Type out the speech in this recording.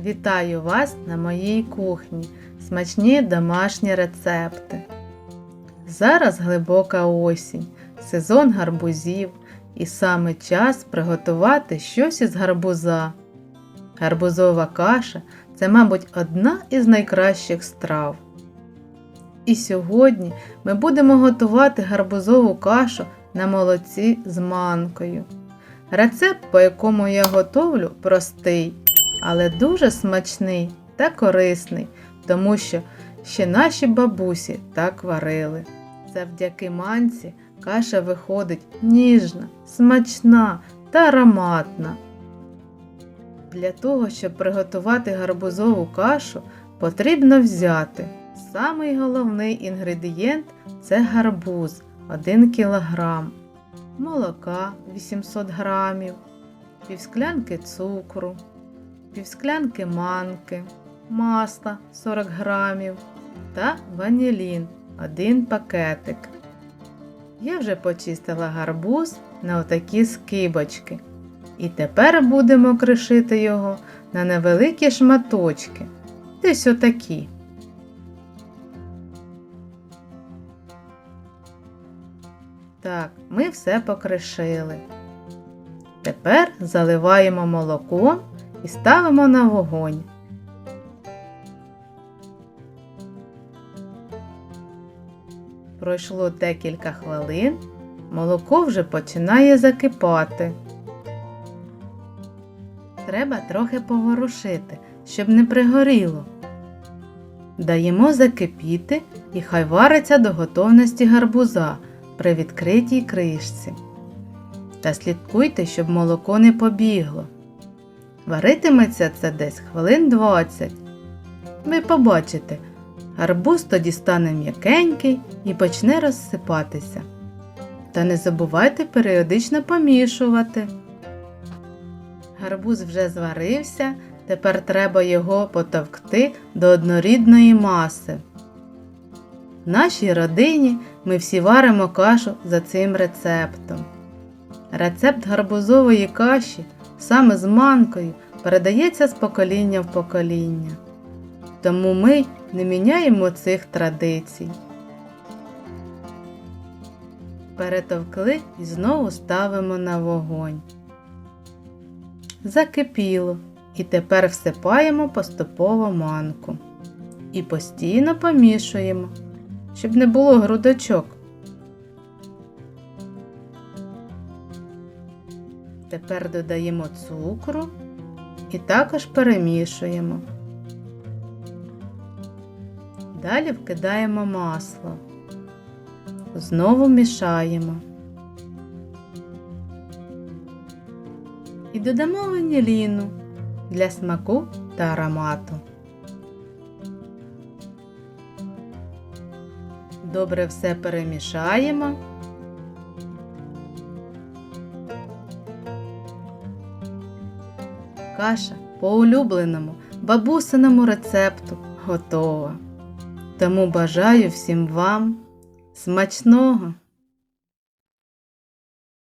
Вітаю вас на моїй кухні. Смачні домашні рецепти. Зараз глибока осінь, сезон гарбузів і саме час приготувати щось із гарбуза. Гарбузова каша це, мабуть, одна із найкращих страв. І сьогодні ми будемо готувати гарбузову кашу на молоці з манкою. Рецепт, по якому я готовлю, простий, але дуже смачний та корисний, тому що ще наші бабусі так варили. Завдяки манці каша виходить ніжна, смачна та ароматна. Для того, щоб приготувати гарбузову кашу, потрібно взяти самий головний інгредієнт це гарбуз 1 кг, молока 800 г, півсклянки цукру, півсклянки манки, масла 40 г та ванілін 1 пакетик. Я вже почистила гарбуз на отакі скибочки. І тепер будемо кришити його на невеликі шматочки, десь отакі. Так, ми все покришили. Тепер заливаємо молоком і ставимо на вогонь. Пройшло декілька хвилин, молоко вже починає закипати. Треба трохи поворушити, щоб не пригоріло. Даємо закипіти і хай вариться до готовності гарбуза при відкритій кришці. Та слідкуйте, щоб молоко не побігло. Варитиметься це десь хвилин 20. Ви побачите, гарбуз тоді стане м'якенький і почне розсипатися. Та не забувайте періодично помішувати. Гарбуз вже зварився, тепер треба його потовкти до однорідної маси. В нашій родині ми всі варимо кашу за цим рецептом. Рецепт гарбузової каші саме з манкою передається з покоління в покоління. Тому ми не міняємо цих традицій. Перетовкли і знову ставимо на вогонь. Закипіло. І тепер всипаємо поступово манку. І постійно помішуємо, щоб не було грудочок. Тепер додаємо цукру і також перемішуємо. Далі вкидаємо масло. Знову мішаємо. І додамо ваніліну для смаку та аромату. Добре все перемішаємо. Каша по улюбленому бабусиному рецепту готова. Тому бажаю всім вам смачного!